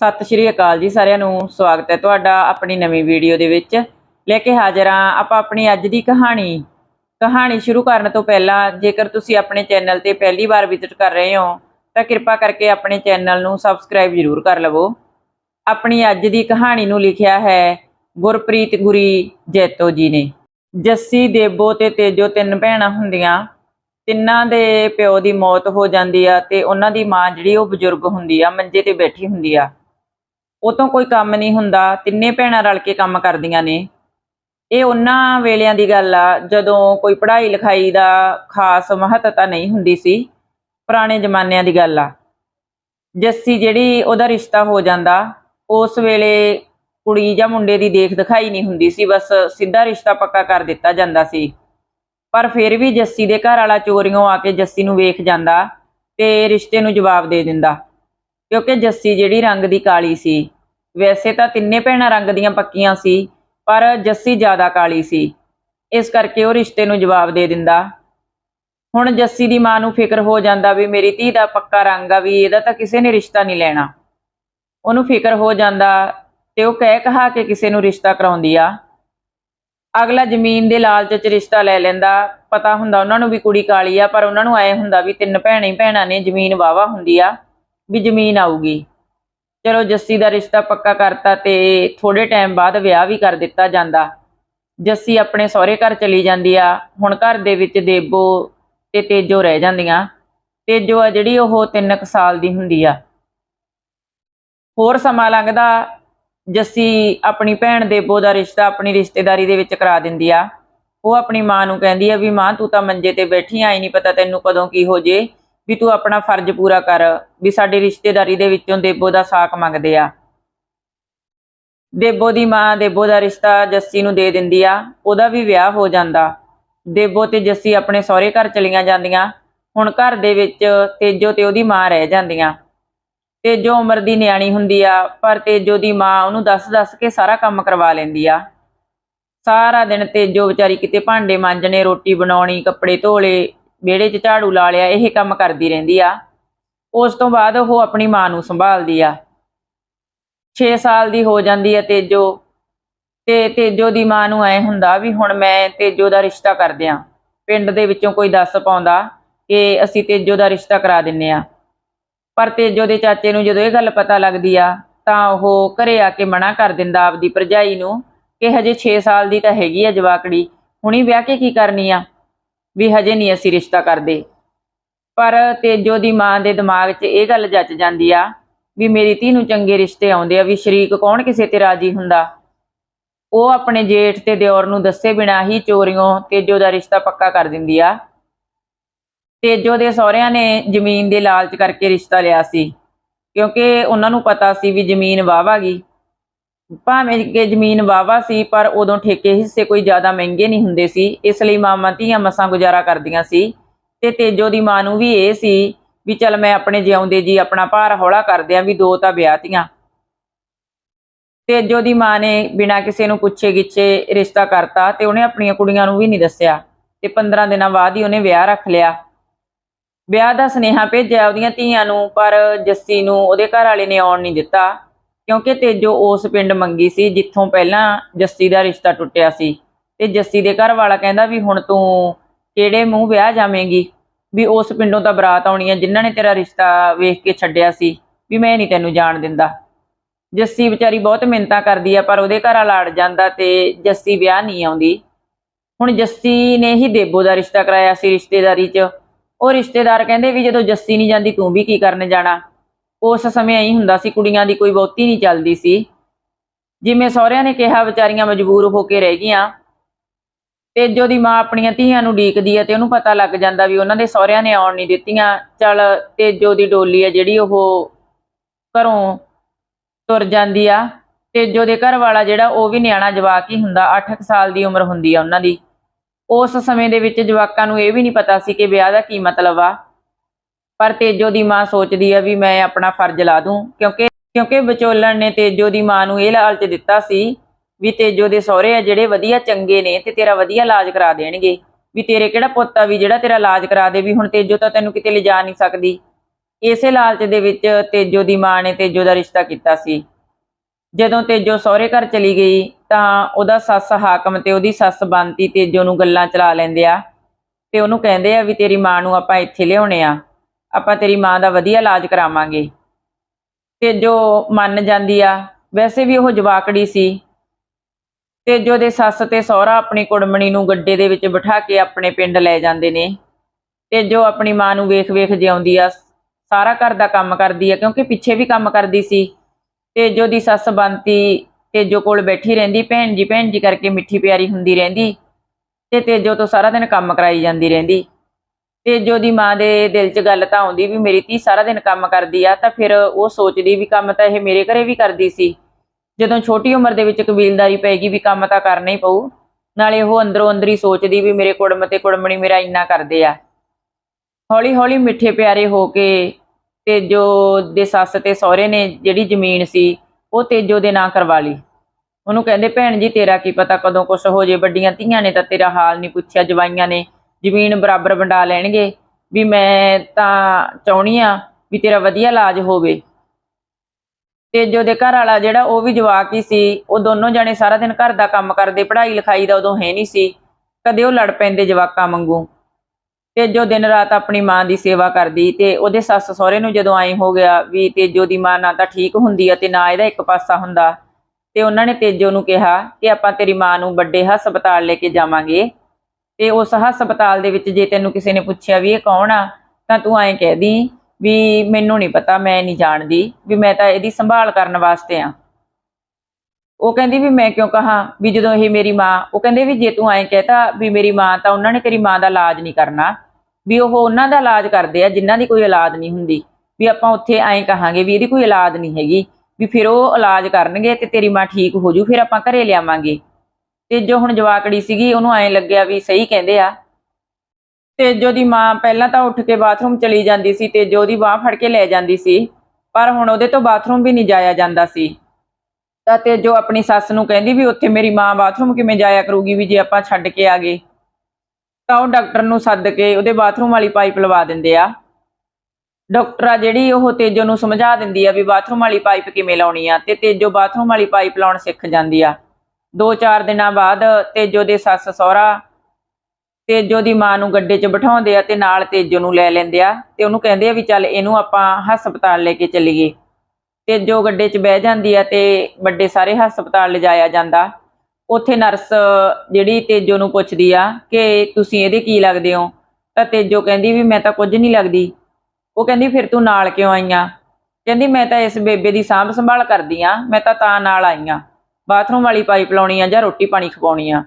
ਸਤਿ ਸ਼੍ਰੀ ਅਕਾਲ ਜੀ ਸਾਰਿਆਂ ਨੂੰ, ਸਵਾਗਤ ਹੈ ਤੁਹਾਡਾ ਆਪਣੀ ਨਵੀਂ ਵੀਡੀਓ ਦੇ ਵਿੱਚ। ਲੈ ਕੇ ਹਾਜ਼ਰ ਹਾਂ ਆਪਾਂ ਆਪਣੀ ਅੱਜ ਦੀ ਕਹਾਣੀ। ਕਹਾਣੀ ਸ਼ੁਰੂ ਕਰਨ ਤੋਂ ਪਹਿਲਾਂ ਜੇਕਰ ਤੁਸੀਂ ਆਪਣੇ ਚੈਨਲ ਤੇ ਪਹਿਲੀ ਵਾਰ ਵਿਜ਼ਿਟ ਕਰ ਰਹੇ ਹੋ, ਤਾਂ ਕਿਰਪਾ ਕਰਕੇ ਆਪਣੇ ਚੈਨਲ ਨੂੰ ਸਬਸਕ੍ਰਾਈਬ ਜ਼ਰੂਰ ਕਰ ਲਵੋ। ਆਪਣੀ ਅੱਜ ਦੀ ਕਹਾਣੀ ਨੂੰ ਲਿਖਿਆ ਹੈ ਗੁਰਪ੍ਰੀਤ ਗੁਰੀ ਜੈਤੋ ਜੀ ਨੇ। ਜੱਸੀ ਦੇਬੋ ਤੇ ਤੇਜੋ ਤਿੰਨ ਭੈਣਾਂ ਹੁੰਦੀਆਂ। ਤਿੰਨਾਂ ਦੇ ਪਿਓ ਦੀ ਮੌਤ ਹੋ ਜਾਂਦੀ ਆ ਤੇ ਉਹਨਾਂ ਦੀ ਮਾਂ ਜਿਹੜੀ ਉਹ ਬਜ਼ੁਰਗ ਹੁੰਦੀ ਆ, ਮੰਜੇ ਤੇ ਬੈਠੀ ਹੁੰਦੀ ਆ। ਉਹ ਤੋਂ ਕੋਈ ਕੰਮ ਨਹੀਂ ਹੁੰਦਾ, ਤਿੰਨੇ ਭੈਣਾਂ ਰਲ ਕੇ ਕੰਮ ਕਰਦੀਆਂ ਨੇ। ਇਹ ਉਹਨਾਂ ਵੇਲਿਆਂ ਦੀ ਗੱਲ ਆ, ਜਦੋਂ ਕੋਈ ਪੜ੍ਹਾਈ ਲਿਖਾਈ ਦਾ ਖਾਸ ਮਹੱਤਤਾ ਨਹੀਂ ਹੁੰਦੀ ਸੀ, ਪੁਰਾਣੇ ਜ਼ਮਾਨਿਆਂ ਦੀ ਗੱਲ ਆ। ਜੱਸੀ ਜਿਹੜੀ ਉਹਦਾ ਰਿਸ਼ਤਾ ਹੋ ਜਾਂਦਾ, ਉਸ ਵੇਲੇ ਕੁੜੀ ਜਾਂ ਮੁੰਡੇ ਦੀ ਦੇਖ ਦਿਖਾਈ ਨਹੀਂ ਹੁੰਦੀ ਸੀ, ਬਸ ਸਿੱਧਾ ਰਿਸ਼ਤਾ ਪੱਕਾ ਕਰ ਦਿੱਤਾ ਜਾਂਦਾ ਸੀ। ਪਰ ਫਿਰ ਵੀ ਜੱਸੀ ਦੇ ਘਰ ਵਾਲਾ ਚੋਰੀਓਂ ਆ ਕੇ ਜੱਸੀ ਨੂੰ ਵੇਖ ਜਾਂਦਾ ਤੇ ਰਿਸ਼ਤੇ ਨੂੰ ਜਵਾਬ ਦੇ ਦਿੰਦਾ, ਕਿਉਂਕਿ ਜੱਸੀ ਜਿਹੜੀ ਰੰਗ ਦੀ ਕਾਲੀ ਸੀ। ਵੈਸੇ ਤਾਂ ਤਿੰਨੇ ਭੈਣਾਂ ਰੰਗ ਦੀਆਂ ਪੱਕੀਆਂ ਸੀ, ਪਰ ਜੱਸੀ ਜ਼ਿਆਦਾ ਕਾਲੀ ਸੀ। ਇਸ ਕਰਕੇ ਉਹ ਰਿਸ਼ਤੇ ਨੂੰ ਜਵਾਬ ਦੇ ਦਿੰਦਾ। ਹੁਣ ਜੱਸੀ ਦੀ ਮਾਂ ਨੂੰ ਫਿਕਰ ਹੋ ਜਾਂਦਾ ਵੀ ਮੇਰੀ ਧੀ ਦਾ ਪੱਕਾ ਰੰਗ ਆ, ਵੀ ਇਹਦਾ ਤਾਂ ਕਿਸੇ ਨੇ ਰਿਸ਼ਤਾ ਨਹੀਂ ਲੈਣਾ। ਉਹਨੂੰ ਫਿਕਰ ਹੋ ਜਾਂਦਾ ਤੇ ਉਹ ਕਹਿ ਕਹਾ ਕੇ ਕਿਸੇ ਨੂੰ ਰਿਸ਼ਤਾ ਕਰਾਉਂਦੀ ਆ। ਅਗਲਾ ਜ਼ਮੀਨ ਦੇ ਲਾਲਚ 'ਚ ਰਿਸ਼ਤਾ ਲੈ ਲੈਂਦਾ। ਪਤਾ ਹੁੰਦਾ ਉਹਨਾਂ ਨੂੰ ਵੀ ਕੁੜੀ ਕਾਲੀ ਆ, ਪਰ ਉਹਨਾਂ ਨੂੰ ਐ ਹੁੰਦਾ ਵੀ ਤਿੰਨ ਭੈਣਾਂ ਹੀ ਭੈਣਾਂ ਨੇ, ਜ਼ਮੀਨ ਵਾਵਾ ਹੁੰਦੀ ਆ, ਵੀ ਜ਼ਮੀਨ ਆਊਗੀ। ਚਲੋ ਜੱਸੀ ਦਾ ਰਿਸ਼ਤਾ ਪੱਕਾ ਕਰਤਾ ਤੇ ਥੋੜੇ ਟਾਈਮ ਬਾਅਦ ਵਿਆਹ ਵੀ ਕਰ ਦਿੱਤਾ ਜਾਂਦਾ। ਜੱਸੀ ਆਪਣੇ ਸਹੁਰੇ ਘਰ ਚਲੀ ਜਾਂਦੀ ਆ। ਹੁਣ ਘਰ ਦੇ ਵਿੱਚ ਦੇਬੋ ਤੇ ਤੇਜੋ ਰਹਿ ਜਾਂਦੀਆਂ। ਤੇਜੋ ਆ ਜਿਹੜੀ ਉਹ 3 ਸਾਲ ਦੀ ਹੁੰਦੀ ਆ। ਹੋਰ ਸਮਾਂ ਲੰਘਦਾ, ਜੱਸੀ ਆਪਣੀ ਭੈਣ ਦੇਬੋ ਦਾ ਰਿਸ਼ਤਾ ਆਪਣੀ ਰਿਸ਼ਤੇਦਾਰੀ ਦੇ ਵਿੱਚ ਕਰਾ ਦਿੰਦੀ ਆ। ਉਹ ਆਪਣੀ ਮਾਂ ਨੂੰ ਕਹਿੰਦੀ ਆ ਵੀ, ਮਾਂ, ਤੂੰ ਤਾਂ ਮੰਜੇ ਤੇ ਬੈਠੀ ਆਈ ਨਹੀਂ ਪਤਾ ਤੈਨੂੰ ਕਦੋਂ ਕੀ ਹੋ ਜੇ। ਵੀ ਤੂੰ ਆਪਣਾ ਫਰਜ਼ ਪੂਰਾ ਕਰ, ਵੀ ਸਾਡੀ ਰਿਸ਼ਤੇਦਾਰੀ ਦੇ ਵਿੱਚੋਂ ਦੇਬੋ ਦਾ ਸਾਕ ਮੰਗਦੇ ਆ। ਦੇਬੋ ਦੀ ਮਾਂ, ਦੇਬੋ ਦਾ ਰਿਸ਼ਤਾ ਜੱਸੀ ਨੂੰ ਦੇ ਦਿੰਦੀ ਆ, ਉਹਦਾ ਵੀ ਵਿਆਹ ਹੋ ਜਾਂਦਾ। ਦੇਬੋ ਤੇ ਜੱਸੀ ਆਪਣੇ ਸਹੁਰੇ ਘਰ ਚਲੀਆਂ ਜਾਂਦੀਆਂ, ਹੁਣ ਘਰ ਦੇ ਵਿੱਚ ਤੇਜੋ ਤੇ ਉਹਦੀ ਮਾਂ ਰਹਿ ਜਾਂਦੀਆਂ। ਤੇਜੋ ਉਮਰ ਦੀ ਨਿਆਣੀ ਹੁੰਦੀ ਆ, ਪਰ ਤੇਜੋ ਦੀ ਮਾਂ ਉਹਨੂੰ ਦੱਸ-ਦੱਸ ਕੇ ਸਾਰਾ ਕੰਮ ਕਰਵਾ ਲੈਂਦੀ ਆ। ਸਾਰਾ ਦਿਨ ਤੇਜੋ ਵਿਚਾਰੀ ਕਿਤੇ ਭਾਂਡੇ ਮਾਂਜਣੇ, ਰੋਟੀ ਬਣਾਉਣੀ, ਕੱਪੜੇ ਧੋਲੇ ਵਿਹੜੇ 'ਚ ਝਾੜੂ ਲਾ ਲਿਆ, ਇਹ ਕੰਮ ਕਰਦੀ ਰਹਿੰਦੀ ਆ। ਉਸ ਤੋਂ ਬਾਅਦ ਉਹ ਆਪਣੀ ਮਾਂ ਨੂੰ ਸੰਭਾਲਦੀ ਆ। 6 ਸਾਲ ਦੀ ਹੋ ਜਾਂਦੀ ਆ ਤੇਜੋ। ਤੇ ਤੇਜੋ ਦੀ ਮਾਂ ਨੂੰ ਐ ਹੁੰਦਾ ਵੀ ਹੁਣ ਮੈਂ ਤੇਜੋ ਦਾ ਰਿਸ਼ਤਾ ਕਰ ਦਿਆਂ। ਪਿੰਡ ਦੇ ਵਿੱਚੋਂ ਕੋਈ ਦੱਸ ਪਾਉਂਦਾ ਕਿ ਅਸੀਂ ਤੇਜੋ ਦਾ ਰਿਸ਼ਤਾ ਕਰਾ ਦਿੰਨੇ ਆ। ਪਰ ਤੇਜੋ ਦੇ ਚਾਚੇ ਨੂੰ ਜਦੋਂ ਇਹ ਗੱਲ ਪਤਾ ਲੱਗਦੀ ਆ, ਤਾਂ ਉਹ ਘਰੇ ਆ ਕੇ ਮਨਾ ਕਰ ਦਿੰਦਾ ਆਪਦੀ ਭਰਜਾਈ ਨੂੰ ਕਿ ਹਜੇ 6 ਸਾਲ ਦੀ ਤਾਂ ਹੈਗੀ ਆ ਜਵਾਕੜੀ। ਹੁਣੀ ਵਿਆਹ ਕੇ ਕੀ ਕਰਨੀ ਆ? ਵੀ ਹਜੇ ਨਹੀਂ ਅਸੀਂ ਰਿਸ਼ਤਾ ਕਰਦੇ। ਪਰ ਤੇਜੋ ਦੀ ਮਾਂ ਦੇ ਦਿਮਾਗ 'ਚ ਇਹ ਗੱਲ ਜੱਚ ਜਾਂਦੀ ਆ ਵੀ ਮੇਰੀ ਧੀ ਨੂੰ ਚੰਗੇ ਰਿਸ਼ਤੇ ਆਉਂਦੇ ਆ, ਵੀ ਸ਼ਰੀਕ ਕੌਣ ਕਿਸੇ ਤੇ ਰਾਜੀ ਹੁੰਦਾ? ਉਹ ਆਪਣੇ ਜੇਠ ਤੇ ਦਿਓਰ ਨੂੰ ਦੱਸੇ ਬਿਨਾਂ ਹੀ ਚੋਰੀਓਂ ਤੇਜੋ ਦਾ ਰਿਸ਼ਤਾ ਪੱਕਾ ਕਰ ਦਿੰਦੀ ਆ। ਤੇਜੋ ਦੇ ਸਹੁਰਿਆਂ ਨੇ ਜ਼ਮੀਨ ਦੇ ਲਾਲਚ ਕਰਕੇ ਰਿਸ਼ਤਾ ਲਿਆ ਸੀ, ਕਿਉਂਕਿ ਉਹਨਾਂ ਨੂੰ ਪਤਾ ਸੀ ਵੀ ਜ਼ਮੀਨ ਵਾਵਾ ਗਈ। ਭਾਵੇਂ ਕਿ ਜ਼ਮੀਨ ਵਾਵਾ ਸੀ, ਪਰ ਉਦੋਂ ਠੇਕੇ ਹਿੱਸੇ ਕੋਈ ਜ਼ਿਆਦਾ ਮਹਿੰਗੇ ਨਹੀਂ ਹੁੰਦੇ ਸੀ। ਇਸ ਲਈ ਮਾਮਾ ਧੀਆਂ ਮਸਾਂ ਗੁਜ਼ਾਰਾ ਕਰਦੀਆਂ ਸੀ। ਤੇ ਤੇਜੋ ਦੀ ਮਾਂ ਨੂੰ ਵੀ ਇਹ ਸੀ ਵੀ ਚਲ ਮੈਂ ਆਪਣੇ ਜਿਉਂਦੇ ਜੀ ਆਪਣਾ ਭਾਰ ਹੌਲਾ ਕਰ ਦਿਆਂ ਵੀ ਦੋ ਤਾਂ ਵਿਆਹਤੀਆਂ ਤੇਜੋ ਦੀ ਮਾਂ ਨੇ ਬਿਨਾਂ ਕਿਸੇ ਨੂੰ ਪੁੱਛੇ ਗਿੱਛੇ ਰਿਸ਼ਤਾ ਕਰਤਾ ਤੇ ਉਹਨੇ ਆਪਣੀਆਂ ਕੁੜੀਆਂ ਨੂੰ ਵੀ ਨਹੀਂ ਦੱਸਿਆ ਤੇ 15 ਦਿਨਾਂ ਬਾਅਦ ਹੀ ਉਹਨੇ ਵਿਆਹ ਰੱਖ ਲਿਆ। ਵਿਆਹ ਦਾ ਸੁਨੇਹਾ ਭੇਜਿਆ ਉਹਦੀਆਂ ਧੀਆਂ ਨੂੰ, ਪਰ ਜੱਸੀ ਨੂੰ ਉਹਦੇ ਘਰ ਵਾਲੇ ਨੇ ਆਉਣ ਨਹੀਂ ਦਿੱਤਾ। ਕਿਉਂਕਿ ਤੇਜੋ ਉਸ ਪਿੰਡ ਮੰਗੀ ਸੀ, ਜਿੱਥੋਂ ਪਹਿਲਾਂ ਜੱਸੀ ਦਾ ਰਿਸ਼ਤਾ ਟੁੱਟਿਆ ਸੀ, ਤੇ ਜੱਸੀ ਦੇ ਘਰ ਵਾਲਾ ਕਹਿੰਦਾ ਵੀ ਹੁਣ ਤੂੰ ਕਿਹੜੇ ਮੂੰਹ ਵਿਆਹ ਜਾਵੇਂਗੀ? ਵੀ ਉਸ ਪਿੰਡੋਂ ਤਾਂ ਬਰਾਤ ਆਉਣੀ ਹੈ ਜਿਨ੍ਹਾਂ ਨੇ ਤੇਰਾ ਰਿਸ਼ਤਾ ਵੇਖ ਕੇ ਛੱਡਿਆ ਸੀ, ਵੀ ਮੈਂ ਨਹੀਂ ਤੈਨੂੰ ਜਾਣ ਦਿੰਦਾ। ਜੱਸੀ ਵਿਚਾਰੀ ਬਹੁਤ ਮਿਹਨਤਾਂ ਕਰਦੀ ਆ, ਪਰ ਉਹਦੇ ਘਰ ਵਾਲਾ ਅੜ ਜਾਂਦਾ ਤੇ ਜੱਸੀ ਵਿਆਹ ਨਹੀਂ ਆਉਂਦੀ। ਹੁਣ ਜੱਸੀ ਨੇ ਹੀ ਦੇਬੋ ਦਾ ਰਿਸ਼ਤਾ ਕਰਾਇਆ ਸੀ, ਰਿਸ਼ਤੇਦਾਰੀ 'ਚ। ਉਹ ਰਿਸ਼ਤੇਦਾਰ ਕਹਿੰਦੇ ਵੀ ਜਦੋਂ ਜੱਸੀ ਨਹੀਂ ਜਾਂਦੀ, ਤੂੰ ਵੀ ਕੀ ਕਰਨ ਜਾਣਾ? ਉਸ ਸਮੇਂ ਐਂ ਹੁੰਦਾ ਸੀ, ਕੁੜੀਆਂ ਦੀ ਕੋਈ ਬਹੁਤੀ ਨਹੀਂ ਚੱਲਦੀ ਸੀ। ਜਿਵੇਂ ਸਹੁਰਿਆਂ ਨੇ ਕਿਹਾ, ਵਿਚਾਰੀਆਂ ਮਜਬੂਰ ਹੋ ਕੇ ਰਹਿ ਗਈਆਂ। ਤੇਜੋ ਦੀ ਮਾਂ ਆਪਣੀਆਂ ਧੀਆਂ ਨੂੰ ਡੀਕਦੀ ਹੈ ਤੇ ਉਹਨੂੰ ਪਤਾ ਲੱਗ ਜਾਂਦਾ ਵੀ ਉਹਨਾਂ ਦੇ ਸਹੁਰਿਆਂ ਨੇ ਆਉਣ ਨਹੀਂ ਦਿੱਤੀਆਂ। ਚਲ ਤੇਜੋ ਦੀ ਡੋਲੀ ਹੈ ਜਿਹੜੀ ਉਹ ਘਰੋਂ ਤੁਰ ਜਾਂਦੀ ਆ। ਤੇਜੋ ਦੇ ਘਰ ਵਾਲਾ ਜਿਹੜਾ, ਉਹ ਵੀ ਨਿਆਣਾ ਜਵਾਕ ਹੀ ਹੁੰਦਾ 8 ਸਾਲ ਦੀ ਉਮਰ ਹੁੰਦੀ ਆ ਉਹਨਾਂ ਦੀ। ਉਸ ਸਮੇਂ ਦੇ ਵਿੱਚ ਜਵਾਕਾਂ ਨੂੰ ਇਹ ਵੀ ਨਹੀਂ ਪਤਾ ਸੀ ਕਿ ਵਿਆਹ ਦਾ ਕੀ ਮਤਲਬ ਆ। ਪਰ ਤੇਜੋ ਦੀ ਮਾਂ ਸੋਚਦੀ ਆ ਵੀ ਮੈਂ ਆਪਣਾ ਫਰਜ਼ ਲਾ ਦੂੰ, ਕਿਉਂਕਿ ਕਿਉਂਕਿ ਵਿਚੋਲਣ ਨੇ ਤੇਜੋ ਦੀ ਮਾਂ ਨੂੰ ਇਹ ਲਾਲਚ ਦਿੱਤਾ ਸੀ ਵੀ ਤੇਜੋ ਦੇ ਸਹੁਰੇ ਆ ਜਿਹੜੇ ਵਧੀਆ ਚੰਗੇ ਨੇ ਤੇ ਤੇਰਾ ਵਧੀਆ ਇਲਾਜ ਕਰਾ ਦੇਣਗੇ। ਵੀ ਤੇਰੇ ਕਿਹੜਾ ਪੁੱਤ ਆ ਵੀ ਜਿਹੜਾ ਤੇਰਾ ਇਲਾਜ ਕਰਾ ਦੇ ਵੀ ਹੁਣ ਤੇਜੋ ਤਾਂ ਤੈਨੂੰ ਕਿਤੇ ਲਿਜਾ ਨਹੀਂ ਸਕਦੀ। ਇਸੇ ਲਾਲਚ ਦੇ ਵਿੱਚ ਤੇਜੋ ਦੀ ਮਾਂ ਨੇ ਤੇਜੋ ਦਾ ਰਿਸ਼ਤਾ ਕੀਤਾ ਸੀ। ਜਦੋਂ ਤੇਜੋ ਸਹੁਰੇ ਘਰ ਚਲੀ ਗਈ ਤਾਂ ਉਹਦਾ ਸੱਸ ਹਾਕਮ ਤੇ ਉਹਦੀ ਸੱਸ ਬੰਤੀ ਤੇਜੋ ਨੂੰ ਗੱਲਾਂ ਚਲਾ ਲੈਂਦੇ ਆ ਤੇ ਉਹਨੂੰ ਕਹਿੰਦੇ ਆ ਵੀ ਤੇਰੀ ਮਾਂ ਨੂੰ ਆਪਾਂ ਇੱਥੇ ਲਿਆਉਣੇ ਆ। ਆਪਾਂ ਤੇਰੀ ਮਾਂ ਦਾ ਵਧੀਆ ਇਲਾਜ ਕਰਾਵਾਂਗੇ। ਤੇਜੋ ਮੰਨ ਜਾਂਦੀ ਆ, ਵੈਸੇ ਵੀ ਉਹ ਜਵਾਕੜੀ ਸੀ। ਤੇਜੋ ਦੇ ਸੱਸ ਤੇ ਸਹੁਰਾ ਆਪਣੀ ਕੁੜਮਣੀ ਨੂੰ ਗੱਡੇ ਦੇ ਵਿੱਚ ਬਿਠਾ ਕੇ ਆਪਣੇ ਪਿੰਡ ਲੈ ਜਾਂਦੇ ਨੇ। ਤੇਜੋ ਆਪਣੀ ਮਾਂ ਨੂੰ ਵੇਖ-ਵੇਖ ਜਿਉਂਦੀ ਆ, ਸਾਰਾ ਘਰ ਦਾ ਕੰਮ ਕਰਦੀ ਆ, ਕਿਉਂਕਿ ਪਿੱਛੇ ਵੀ ਕੰਮ ਕਰਦੀ ਸੀ। ਤੇਜੋ ਦੀ ਸੱਸ ਬੰਤੀ ਤੇਜੋ ਕੋਲ ਬੈਠੀ ਰਹਿੰਦੀ, ਭੈਣ ਜੀ ਭੈਣ ਜੀ ਕਰਕੇ ਮਿੱਠੀ ਪਿਆਰੀ ਹੁੰਦੀ ਰਹਿੰਦੀ। ਤੇ ਤੇਜੋ ਤੋਂ ਸਾਰਾ ਦਿਨ ਕੰਮ ਕਰਾਈ ਜਾਂਦੀ ਰਹਿੰਦੀ। ਤੇਜੋ ਦੀ ਮਾਂ ਦੇ ਦਿਲ 'ਚ ਗੱਲ ਤਾਂ ਆਉਂਦੀ ਵੀ ਮੇਰੀ ਧੀ ਸਾਰਾ ਦਿਨ ਕੰਮ ਕਰਦੀ ਆ, ਤਾਂ ਫਿਰ ਉਹ ਸੋਚਦੀ ਵੀ ਕੰਮ ਤਾਂ ਇਹ ਮੇਰੇ ਘਰੇ ਵੀ ਕਰਦੀ ਸੀ। ਜਦੋਂ ਛੋਟੀ ਉਮਰ ਦੇ ਵਿੱਚ ਕਬੀਲਦਾਰੀ ਪੈਗੀ ਵੀ ਕੰਮ ਤਾਂ ਕਰਨਾ ਹੀ ਪਊ, ਨਾਲੇ ਉਹ ਅੰਦਰੋਂ ਅੰਦਰੀ ਸੋਚਦੀ ਵੀ ਮੇਰੇ ਕੁੜਮ ਤੇ ਕੁੜਮਣੀ ਮੇਰਾ ਇੰਨਾ ਕਰਦੇ ਆ। ਹੌਲੀ ਹੌਲੀ ਮਿੱਠੇ ਪਿਆਰੇ ਹੋ ਕੇ ਤੇਜੋ ਦੇ ਸੱਸ ਤੇ ਸਹੁਰੇ ਨੇ ਜਿਹੜੀ ਜ਼ਮੀਨ ਸੀ, ਉਹ ਤੇਜੋ ਦੇ ਨਾਂ ਕਰਵਾ ਲਈ। ਉਹਨੂੰ ਕਹਿੰਦੇ, ਭੈਣ ਜੀ, ਤੇਰਾ ਕੀ ਪਤਾ ਕਦੋਂ ਕੁਛ ਹੋ ਜੇ, ਵੱਡੀਆਂ ਧੀਆਂ ਨੇ ਤਾਂ ਤੇਰਾ ਹਾਲ ਨਹੀਂ ਪੁੱਛਿਆ, ਜਵਾਈਆਂ ਨੇ ਜ਼ਮੀਨ ਬਰਾਬਰ ਵੰਡਾ ਲੈਣਗੇ ਵੀ ਮੈਂ ਤਾਂ ਚਾਹੁੰਦੀ ਆ ਵੀ ਤੇਰਾ ਵਧੀਆ ਇਲਾਜ ਹੋਵੇ। ਤੇਜੋ ਦੇ ਘਰ ਵਾਲਾ ਜਿਹੜਾ ਉਹ ਵੀ ਜਵਾਕ ਹੀ ਸੀ, ਉਹ ਦੋਨੋਂ ਜਣੇ ਸਾਰਾ ਦਿਨ ਘਰ ਦਾ ਕੰਮ ਕਰਦੇ ਪੜ੍ਹਾਈ ਲਿਖਾਈ ਦਾ ਉਦੋਂ ਹੈ ਨਹੀਂ ਸੀ, ਕਦੇ ਉਹ ਲੜ ਪੈਂਦੇ ਜਵਾਕਾਂ ਵਾਂਗੂ। ਤੇਜੋ ਦਿਨ ਰਾਤ ਆਪਣੀ ਮਾਂ ਦੀ ਸੇਵਾ ਕਰਦੀ ਤੇ ਉਹਦੇ ਸੱਸ ਸਹੁਰੇ ਨੂੰ ਜਦੋਂ ਐਂ ਹੋ ਗਿਆ ਵੀ ਤੇਜੋ ਦੀ ਮਾਂ ਨਾ ਤਾਂ ਠੀਕ ਹੁੰਦੀ ਆ ਤੇ ਨਾ ਇਹਦਾ ਇੱਕ ਪਾਸਾ ਹੁੰਦਾ, ਤੇ ਉਹਨਾਂ ਨੇ ਤੇਜੋ ਨੂੰ ਕਿਹਾ ਕਿ ਆਪਾਂ ਤੇਰੀ ਮਾਂ ਨੂੰ ਵੱਡੇ ਹਸਪਤਾਲ ਲੈ ਕੇ ਜਾਵਾਂਗੇ। ਤੇ ਉਸ ਹਸਪਤਾਲ ਦੇ ਵਿੱਚ ਜੇ ਤੈਨੂੰ ਕਿਸੇ ਨੇ ਪੁੱਛਿਆ ਵੀ ਇਹ ਕੌਣ ਆ, ਤਾਂ ਤੂੰ ਐਂ ਕਹਿ ਦੀ ਵੀ ਮੈਨੂੰ ਨਹੀਂ ਪਤਾ, ਮੈਂ ਨਹੀਂ ਜਾਣਦੀ ਵੀ ਮੈਂ ਤਾਂ ਇਹਦੀ ਸੰਭਾਲ ਕਰਨ ਵਾਸਤੇ ਆ। ਉਹ ਕਹਿੰਦੀ ਵੀ ਮੈਂ ਕਿਉਂ ਕਹਾ ਵੀ ਜਦੋਂ ਇਹ ਮੇਰੀ ਮਾਂ, ਉਹ ਕਹਿੰਦੇ ਵੀ ਜੇ ਤੂੰ ਐਂ ਕਹਤਾ ਵੀ ਮੇਰੀ ਮਾਂ, ਤਾਂ ਉਹਨਾਂ ਨੇ ਤੇਰੀ ਮਾਂ ਦਾ ਇਲਾਜ ਨਹੀਂ ਕਰਨਾ। ਵੀ ਉਹ ਉਹਨਾਂ ਦਾ ਇਲਾਜ ਕਰਦੇ ਆ, ਜਿਨ੍ਹਾਂ ਦੀ ਕੋਈ ਇਲਾਜ ਨਹੀਂ ਹੁੰਦੀ। ਵੀ ਆਪਾਂ ਉੱਥੇ ਐਂ ਕਹਾਂਗੇ ਵੀ ਇਹਦੀ ਕੋਈ ਇਲਾਜ ਨਹੀਂ ਹੈਗੀ, ਵੀ ਫਿਰ ਉਹ ਇਲਾਜ ਕਰਨਗੇ ਤੇ ਤੇਰੀ ਮਾਂ ਠੀਕ ਹੋ ਜੂ, ਫਿਰ ਆਪਾਂ ਘਰੇ ਲਿਆਵਾਂਗੇ। ਤੇਜੋ ਹੁਣ ਜਵਾਕੜੀ ਸੀਗੀ, ਉਹਨੂੰ ਐਂ ਲੱਗਿਆ ਵੀ ਸਹੀ ਕਹਿੰਦੇ ਆ। ਤੇਜੋ ਦੀ ਮਾਂ ਪਹਿਲਾਂ ਤਾਂ ਉੱਠ ਕੇ ਬਾਥਰੂਮ ਚਲੀ ਜਾਂਦੀ ਸੀ ਤੇਜੋ ਦੀ ਬਾਹ ਫੜ ਕੇ ਲੈ ਜਾਂਦੀ ਸੀ, ਪਰ ਹੁਣ ਉਹਦੇ ਤੋਂ ਬਾਥਰੂਮ ਵੀ ਨਹੀਂ ਜਾਇਆ ਜਾਂਦਾ ਸੀ। ਤਾਂ ਤੇਜੋ ਆਪਣੀ ਸੱਸ ਨੂੰ ਕਹਿੰਦੀ ਵੀ ਉੱਥੇ ਮੇਰੀ ਮਾਂ ਬਾਥਰੂਮ ਕਿਵੇਂ ਜਾਇਆ ਕਰੂਗੀ ਵੀ ਜੇ ਆਪਾਂ ਛੱਡ ਕੇ ਆ ਗਏ, ਤਾਂ ਉਹ ਡਾਕਟਰ ਨੂੰ ਸੱਦ ਕੇ ਉਹਦੇ ਬਾਥਰੂਮ ਵਾਲੀ ਪਾਈਪ ਲਵਾ ਦਿੰਦੇ ਆ। ਡਾਕਟਰ ਆ ਜਿਹੜੀ ਉਹ ਤੇਜੋ ਨੂੰ ਸਮਝਾ ਦਿੰਦੀ ਆ ਵੀ ਬਾਥਰੂਮ ਵਾਲੀ ਪਾਈਪ ਕਿਵੇਂ ਲਾਉਣੀ ਆ ਤੇ ਤੇਜੋ ਬਾਥਰੂਮ ਵਾਲੀ ਪਾਈਪ ਲਾਉਣ ਸਿੱਖ ਜਾਂਦੀ ਆ। ਦੋ ਚਾਰ ਦਿਨਾਂ ਬਾਅਦ ਤੇਜੋ ਦੇ ਸੱਸ ਸਹੁਰਾ ਤੇਜੋ ਦੀ ਮਾਂ ਨੂੰ ਗੱਡੇ 'ਚ ਬਿਠਾਉਂਦੇ ਆ ਤੇ ਨਾਲ ਤੇਜੋ ਨੂੰ ਲੈ ਲੈਂਦੇ ਆ ਤੇ ਉਹਨੂੰ ਕਹਿੰਦੇ ਆ ਵੀ ਚੱਲ ਇਹਨੂੰ ਆਪਾਂ ਹਸਪਤਾਲ ਲੈ ਕੇ ਚੱਲੀਏ। ਤੇਜੋ ਗੱਡੇ 'ਚ ਬਹਿ ਜਾਂਦੀ ਆ ਤੇ ਵੱਡੇ ਸਾਰੇ ਹਸਪਤਾਲ ਲਿਜਾਇਆ ਜਾਂਦਾ। ਉੱਥੇ ਨਰਸ ਜਿਹੜੀ ਤੇਜੋ ਨੂੰ ਪੁੱਛਦੀ ਆ ਕਿ ਤੁਸੀਂ ਇਹਦੇ ਕੀ ਲੱਗਦੇ ਹੋ? ਤਾਂ ਤੇਜੋ ਕਹਿੰਦੀ ਵੀ ਮੈਂ ਤਾਂ ਕੁਝ ਨਹੀਂ ਲੱਗਦੀ। ਉਹ ਕਹਿੰਦੀ ਫਿਰ ਤੂੰ ਨਾਲ ਕਿਉਂ ਆਈਆਂ? ਕਹਿੰਦੀ ਮੈਂ ਤਾਂ ਇਸ ਬੇਬੇ ਦੀ ਸਾਂਭ ਸੰਭਾਲ ਕਰਦੀ ਆ, ਮੈਂ ਤਾਂ ਤਾਂ ਨਾਲ ਆਈਆਂ ਬਾਥਰੂਮ ਵਾਲੀ ਪਾਈਪ ਲਾਉਣੀ ਆ ਜਾਂ ਰੋਟੀ ਪਾਣੀ ਖਵਾਉਣੀ ਆ।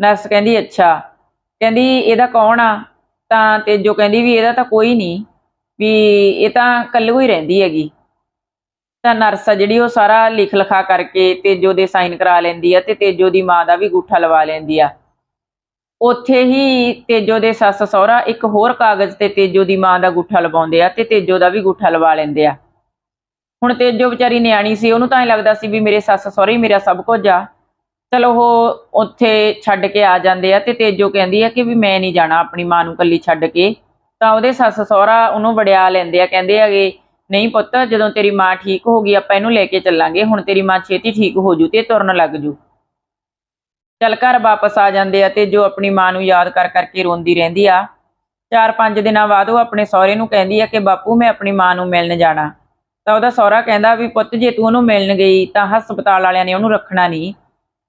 ਨਰਸ ਕਹਿੰਦੀ, ਅੱਛਾ। ਕਹਿੰਦੀ, ਇਹਦਾ ਕੌਣ ਆ? ਤਾਂ ਤੇਜੋ ਕਹਿੰਦੀ ਵੀ ਇਹਦਾ ਤਾਂ ਕੋਈ ਨਹੀਂ ਵੀ ਇਹ ਤਾਂ ਕੱਲੂ ਹੀ ਰਹਿੰਦੀ ਹੈਗੀ। ਤਾਂ ਨਰਸ ਆ ਜਿਹੜੀ, ਉਹ ਸਾਰਾ ਲਿਖ ਲਿਖਾ ਕਰਕੇ ਤੇਜੋ ਦੇ ਸਾਈਨ ਕਰਾ ਲੈਂਦੀ ਆ ਤੇ ਤੇਜੋ ਦੀ ਮਾਂ ਦਾ ਵੀ ਗੂਠਾ ਲਵਾ ਲੈਂਦੀ ਆ। ਉੱਥੇ ਹੀ ਤੇਜੋ ਦੇ ਸੱਸ ਸਹੁਰਾ ਇੱਕ ਹੋਰ ਕਾਗਜ਼ ਤੇ ਤੇਜੋ ਦੀ ਮਾਂ ਦਾ ਗੂਠਾ ਲਵਾਉਂਦੇ ਆ ਤੇ ਤੇਜੋ ਦਾ ਵੀ ਗੂਠਾ ਲਵਾ ਲੈਂਦੇ ਆ। ਹੁਣ ਤੇਜੋ ਵਿਚਾਰੀ ਨਿਆਣੀ ਸੀ, ਉਹਨੂੰ ਤਾਂ ਐ ਲੱਗਦਾ ਸੀ ਵੀ ਮੇਰੇ ਸੱਸ ਸਹੁਰੇ ਮੇਰਾ ਸਭ ਕੁਝ ਆ। ਚਲੋ ਉਹ ਉੱਥੇ ਛੱਡ ਕੇ ਆ ਜਾਂਦੇ ਆ ਤੇ ਤੇਜੋ ਕਹਿੰਦੀ ਆ ਕਿ ਵੀ ਮੈਂ ਨਹੀਂ ਜਾਣਾ, ਆਪਣੀ ਮਾਂ ਨੂੰ ਕੱਲੀ ਛੱਡ ਕੇ। ਤਾਂ ਉਹਦੇ ਸੱਸ ਸਹੁਰਾ ਉਹਨੂੰ ਵੜਿਆ ਲੈਂਦੇ ਆ, ਕਹਿੰਦੇ ਹੈਗੇ, ਨਹੀਂ ਪੁੱਤ, ਜਦੋਂ ਤੇਰੀ ਮਾਂ ਠੀਕ ਹੋ ਗਈ, ਆਪਾਂ ਇਹਨੂੰ ਲੈ ਕੇ ਚੱਲਾਂਗੇ। ਹੁਣ ਤੇਰੀ ਮਾਂ ਛੇਤੀ ਠੀਕ ਹੋ ਜੂ ਤੇ ਤੁਰਨ ਲੱਗ ਜੂ। ਚੱਲ ਘਰ ਵਾਪਸ ਆ ਜਾਂਦੇ ਆ ਤੇ ਜੋ ਆਪਣੀ ਮਾਂ ਨੂੰ ਯਾਦ ਕਰ ਕਰਕੇ ਰੋਂਦੀ ਰਹਿੰਦੀ ਆ। ਚਾਰ ਪੰਜ ਦਿਨਾਂ ਬਾਅਦ ਉਹ ਆਪਣੇ ਸਹੁਰੇ ਨੂੰ ਕਹਿੰਦੀ ਆ ਕਿ, ਬਾਪੂ, ਮੈਂ ਆਪਣੀ ਮਾਂ ਨੂੰ ਮਿਲਣ ਜਾਣਾ। ਤਾਂ ਉਹਦਾ ਸਹੁਰਾ ਕਹਿੰਦਾ ਵੀ ਪੁੱਤ ਜੇ ਤੂੰ ਉਹਨੂੰ ਮਿਲਣ ਗਈ ਤਾਂ ਹਸਪਤਾਲ ਵਾਲਿਆਂ ਨੇ ਉਹਨੂੰ ਰੱਖਣਾ ਨਹੀਂ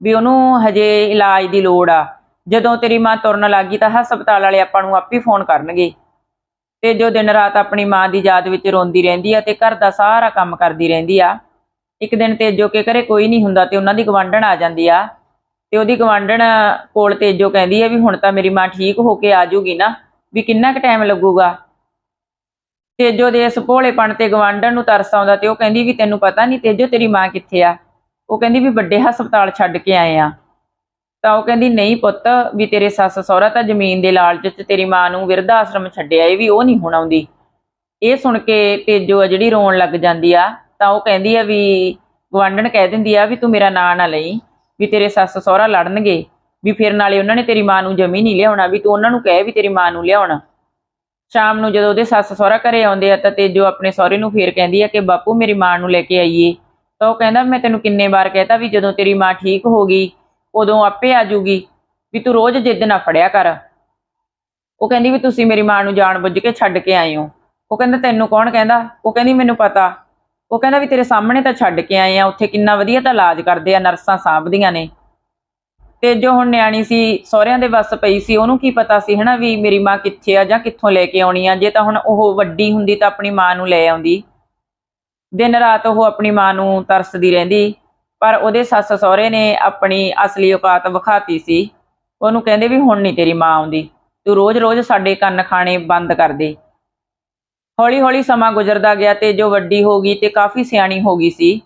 ਵੀ ਉਹਨੂੰ ਹਜੇ ਇਲਾਜ ਦੀ ਲੋੜ ਆ। ਜਦੋਂ ਤੇਰੀ ਮਾਂ ਤੁਰਨ ਲੱਗੀ ਤਾਂ ਹਸਪਤਾਲ ਵਾਲੇ ਆਪਾਂ ਨੂੰ ਆਪੇ ਫੋਨ ਕਰਨਗੇ। ਤੇ ਜੋ ਦਿਨ ਰਾਤ ਆਪਣੀ ਮਾਂ ਦੀ ਯਾਦ ਵਿੱਚ ਰੋਂਦੀ ਰਹਿੰਦੀ ਆ ਤੇ ਘਰ ਦਾ ਸਾਰਾ ਕੰਮ ਕਰਦੀ ਰਹਿੰਦੀ ਆ, ਇੱਕ ਦਿਨ ਤੇਜੋ ਕੇ ਘਰੇ ਕੋਈ ਨਹੀਂ ਹੁੰਦਾ ਤੇ ਉਹਨਾਂ ਦੀ ਗਵਾਂਢਣ ਆ ਜਾਂਦੀ ਆ। ਤੇ ਉਹਦੀ ਗਵਾਂਢਣ ਕੋਲ ਤੇਜੋ ਕਹਿੰਦੀ ਆ ਵੀ ਹੁਣ ਤਾਂ ਮੇਰੀ ਮਾਂ ਠੀਕ ਹੋ ਕੇ ਆ ਜੂਗੀ ਨਾ, ਵੀ ਕਿੰਨਾ ਕੁ ਟਾਈਮ ਲੱਗੂਗਾ? ਤੇਜੋ ਦੇ ਇਸ ਭੋਲੇਪਣ ਤੇ ਗਵਾਂਢਣ ਨੂੰ ਤਰਸ ਆਉਂਦਾ ਤੇ ਉਹ ਕਹਿੰਦੀ ਵੀ ਤੈਨੂੰ ਪਤਾ ਨਹੀਂ ਤੇਜੋ ਤੇਰੀ ਮਾਂ ਕਿੱਥੇ ਆ? ਉਹ ਕਹਿੰਦੀ ਵੀ ਵੱਡੇ ਹਸਪਤਾਲ ਛੱਡ ਕੇ ਆਏ ਆ। ਤਾਂ ਉਹ ਕਹਿੰਦੀ, ਨਹੀਂ ਪੁੱਤ, ਵੀ ਤੇਰੇ ਸੱਸ ਸਹੁਰਾ ਤਾਂ ਜ਼ਮੀਨ ਦੇ ਲਾਲਚ 'ਚ ਤੇਰੀ ਮਾਂ ਨੂੰ ਵਿਰਧ ਆਸ਼ਰਮ ਛੱਡਿਆ ਇਹ ਵੀ ਉਹ ਨਹੀਂ ਹੁਣ ਆਉਂਦੀ। ਇਹ ਸੁਣ ਕੇ ਤੇਜੋ ਆ ਜਿਹੜੀ ਰੋਣ ਲੱਗ ਜਾਂਦੀ ਆ, ਤਾਂ ਉਹ ਕਹਿੰਦੀ ਆ ਵੀ ਗਵਾਂਢਣ ਕਹਿ ਦਿੰਦੀ ਆ ਵੀ ਤੂੰ ਮੇਰਾ ਨਾਂ ਨਾ ਲਈ, ਵੀ ਤੇਰੇ ਸੱਸ ਸਹੁਰਾ ਲੜਨਗੇ, ਵੀ ਫਿਰ ਨਾਲੇ ਉਹਨਾਂ ਨੇ ਤੇਰੀ ਮਾਂ ਨੂੰ ਜਮੀ ਨਹੀਂ ਲਿਆਉਣਾ, ਵੀ ਤੂੰ ਉਹਨਾਂ ਨੂੰ ਕਹਿ ਵੀ ਤੇਰੀ ਮਾਂ ਨੂੰ ਲਿਆਉਣਾ। ਸ਼ਾਮ ਨੂੰ ਜਦੋਂ ਉਹਦੇ ਸੱਸ ਸਹੁਰਾ ਘਰੇ ਆਉਂਦੇ ਆ ਤਾਂ ਤੇਜੋ ਆਪਣੇ ਸਹੁਰੇ ਨੂੰ ਫੇਰ ਕਹਿੰਦੀ ਆ ਕਿ ਬਾਪੂ, ਮੇਰੀ ਮਾਂ ਨੂੰ ਲੈ ਕੇ ਆਈਏ। ਤਾਂ ਉਹ ਕਹਿੰਦਾ, ਮੈਂ ਤੈਨੂੰ ਕਿੰਨੇ ਵਾਰ ਕਹਿਤਾ ਵੀ ਜਦੋਂ ਤੇਰੀ ਮਾਂ ਠੀਕ ਹੋ ਗਈ, ਉਦੋਂ ਆਪੇ ਆ ਜੂਗੀ, ਵੀ ਤੂੰ ਰੋਜ਼ ਜਿੱਦ ਨਾ ਫੜਿਆ ਕਰ। ਉਹ ਕਹਿੰਦੀ ਵੀ ਤੁਸੀਂ ਮੇਰੀ ਮਾਂ ਨੂੰ ਜਾਣ ਬੁੱਝ ਕੇ ਛੱਡ ਕੇ ਆਏ ਹੋ। ਉਹ ਕਹਿੰਦਾ, ਤੈਨੂੰ ਕੌਣ ਕਹਿੰਦਾ? ਉਹ ਕਹਿੰਦੀ, ਮੈਨੂੰ ਪਤਾ। ਉਹ ਕਹਿੰਦਾ ਵੀ ਤੇਰੇ ਸਾਹਮਣੇ ਤਾਂ ਛੱਡ ਕੇ ਆਏ ਆ, ਉੱਥੇ ਕਿੰਨਾ ਵਧੀਆ ਤਾਂ ਇਲਾਜ ਕਰਦੇ ਆ, ਨਰਸਾਂ ਸਾਂਭਦੀਆਂ ਨੇ। ਤੇ ਜੋ ਹੁਣ ਨਿਆਣੀ ਸੀ, ਸਹੁਰਿਆਂ ਦੇ ਵੱਸ ਪਈ ਸੀ, ਉਹਨੂੰ ਕੀ ਪਤਾ ਸੀ ਹਨਾ ਵੀ ਮੇਰੀ ਮਾਂ ਕਿੱਥੇ ਆ ਜਾਂ ਕਿੱਥੋਂ ਲੈ ਕੇ ਆਉਣੀ ਆ? ਜੇ ਤਾਂ ਹੁਣ ਉਹ ਵੱਡੀ ਹੁੰਦੀ ਤਾਂ ਆਪਣੀ ਮਾਂ ਨੂੰ ਲੈ ਆਉਂਦੀ। ਦਿਨ ਰਾਤ ਉਹ ਆਪਣੀ ਮਾਂ ਨੂੰ ਤਰਸਦੀ ਰਹਿੰਦੀ, ਪਰ ਉਹਦੇ ਸੱਸ ਸਹੁਰੇ ਨੇ ਆਪਣੀ ਅਸਲੀ ਔਕਾਤ ਵਿਖਾਤੀ ਸੀ। ਉਹਨੂੰ ਕਹਿੰਦੇ ਵੀ ਹੁਣ ਨਹੀਂ ਤੇਰੀ ਮਾਂ ਆਉਂਦੀ, ਤੂੰ ਰੋਜ਼-ਰੋਜ਼ ਸਾਡੇ ਕੰਨ ਖਾਣੇ ਬੰਦ ਕਰ ਦੇ। ਹੌਲੀ-ਹੌਲੀ ਸਮਾਂ ਗੁਜ਼ਰਦਾ ਗਿਆ ਤੇ ਜੋ ਵੱਡੀ ਹੋ ਗਈ ਤੇ ਕਾਫੀ ਸਿਆਣੀ ਹੋ ਗਈ ਸੀ।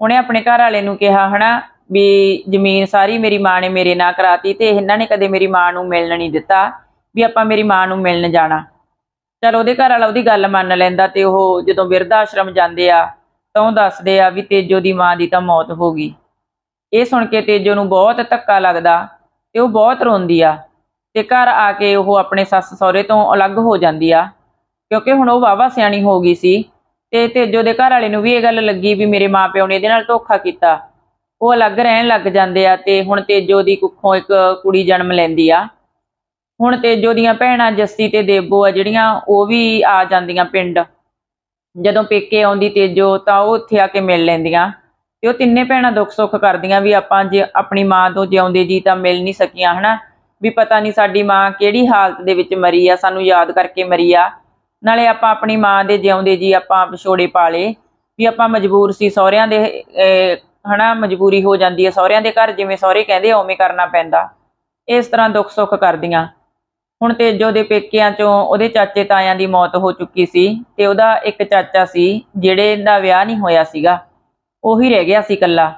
ਉਹਨੇ ਆਪਣੇ ਘਰ ਵਾਲੇ ਨੂੰ ਕਿਹਾ, ਹਨਾ ਵੀ ਜ਼ਮੀਨ ਸਾਰੀ ਮੇਰੀ ਮਾਂ ਨੇ ਮੇਰੇ ਨਾਂ ਕਰਾਤੀ ਤੇ ਇਹਨਾਂ ਨੇ ਕਦੇ ਮੇਰੀ ਮਾਂ ਨੂੰ ਮਿਲਣ ਨਹੀਂ ਦਿੱਤਾ ਵੀ ਆਪਾਂ ਮੇਰੀ ਮਾਂ ਨੂੰ ਮਿਲਣ ਜਾਣਾ। ਚਲ ਉਹਦੇ ਘਰ ਵਾਲਾ ਉਹਦੀ ਗੱਲ ਮੰਨ ਲੈਂਦਾ ਤੇ ਉਹ ਜਦੋਂ ਬਿਰਧ ਆਸ਼ਰਮ ਜਾਂਦੇ ਆ ਤਾਂ ਉਹ ਦੱਸਦੇ ਆ ਵੀ ਤੇਜੋ ਦੀ ਮਾਂ ਦੀ ਤਾਂ ਮੌਤ ਹੋ ਗਈ। ਇਹ ਸੁਣ ਕੇ ਤੇਜੋ ਨੂੰ ਬਹੁਤ ਧੱਕਾ ਲੱਗਦਾ ਤੇ ਉਹ ਬਹੁਤ ਰੋਂਦੀ ਆ ਤੇ ਘਰ ਆ ਕੇ ਉਹ ਆਪਣੇ ਸੱਸ ਸਹੁਰੇ ਤੋਂ ਅਲੱਗ ਹੋ ਜਾਂਦੀ ਆ ਕਿਉਂਕਿ ਹੁਣ ਉਹ ਵਾਵਾ ਸਿਆਣੀ ਹੋ ਗਈ ਸੀ ਤੇ ਤੇਜੋ ਦੇ ਘਰ ਵਾਲੇ ਨੂੰ ਵੀ ਇਹ ਗੱਲ ਲੱਗੀ ਵੀ ਮੇਰੇ ਮਾਪਿਓ ਨੇ ਇਹਦੇ ਨਾਲ ਧੋਖਾ ਕੀਤਾ। ਉਹ ਅਲੱਗ ਰਹਿਣ ਲੱਗ ਜਾਂਦੇ ਆ ਤੇ ਹੁਣ ਤੇਜੋ ਦੀ ਕੁੱਖੋਂ ਇੱਕ ਕੁੜੀ ਜਨਮ ਲੈਂਦੀ ਆ। ਹੁਣ ਤੇਜੋ ਦੀਆਂ ਭੈਣਾਂ ਜੱਸੀ ਤੇ ਦੇਬੋ ਆ ਜਿਹੜੀਆਂ ਉਹ ਵੀ ਆ ਜਾਂਦੀਆਂ ਪਿੰਡ। ਜਦੋਂ ਪੇਕੇ ਆਉਂਦੀ ਤੇਜੋ ਤਾਂ ਉਹ ਉੱਥੇ ਆ ਕੇ ਮਿਲ ਲੈਂਦੀਆਂ। ਤੇ ਉਹ ਤਿੰਨੇ ਭੈਣਾਂ ਦੁੱਖ ਸੁੱਖ ਕਰਦੀਆਂ ਵੀ ਆਪਾਂ ਜੇ ਆਪਣੀ ਮਾਂ ਤੋਂ ਜਿਉਂਦੇ ਜੀ ਤਾਂ ਮਿਲ ਨਹੀਂ ਸਕੀਆਂ ਹਨਾ? ਵੀ ਪਤਾ ਨਹੀਂ ਸਾਡੀ ਮਾਂ ਕਿਹੜੀ ਹਾਲਤ ਦੇ ਵਿੱਚ ਮਰੀ ਆ ਸਾਨੂੰ ਯਾਦ ਕਰਕੇ ਮਰੀ ਆ। ਨਾਲੇ ਆਪਾਂ ਆਪਣੀ ਮਾਂ ਦੇ ਜਿਉਂਦੇ ਜੀ ਆਪਾਂ ਵਿਛੋੜੇ ਪਾਲੇ। ਵੀ ਆਪਾਂ ਮਜਬੂਰ ਸੀ ਸਹੁਰਿਆਂ ਦੇ ਅਹ, ਹਨਾ ਮਜਬੂਰੀ ਹੋ ਜਾਂਦੀ ਹੈ ਸਹੁਰਿਆਂ ਦੇ ਘਰ ਜਿਵੇਂ ਸਹੁਰੇ ਕਹਿੰਦੇ ਆ, ਉਵੇਂ ਕਰਨਾ ਪੈਂਦਾ। ਇਸ ਤਰ੍ਹਾਂ ਦੁੱਖ ਸੁੱਖ ਕਰਦੀਆਂ। ਹੁਣ ਤੇਜੋ ਦੇ ਪੇਕਿਆਂ ਚੋਂ ਉਹਦੇ ਚਾਚੇ ਤਾਇਆਂ ਦੀ ਮੌਤ ਹੋ ਚੁੱਕੀ ਸੀ ਤੇ ਉਹਦਾ ਇੱਕ ਚਾਚਾ ਸੀ ਜਿਹੜੇ ਦਾ ਵਿਆਹ ਨਹੀਂ ਹੋਇਆ ਸੀਗਾ। ਉਹੀ ਰਹਿ ਗਿਆ ਸੀ ਇਕੱਲਾ।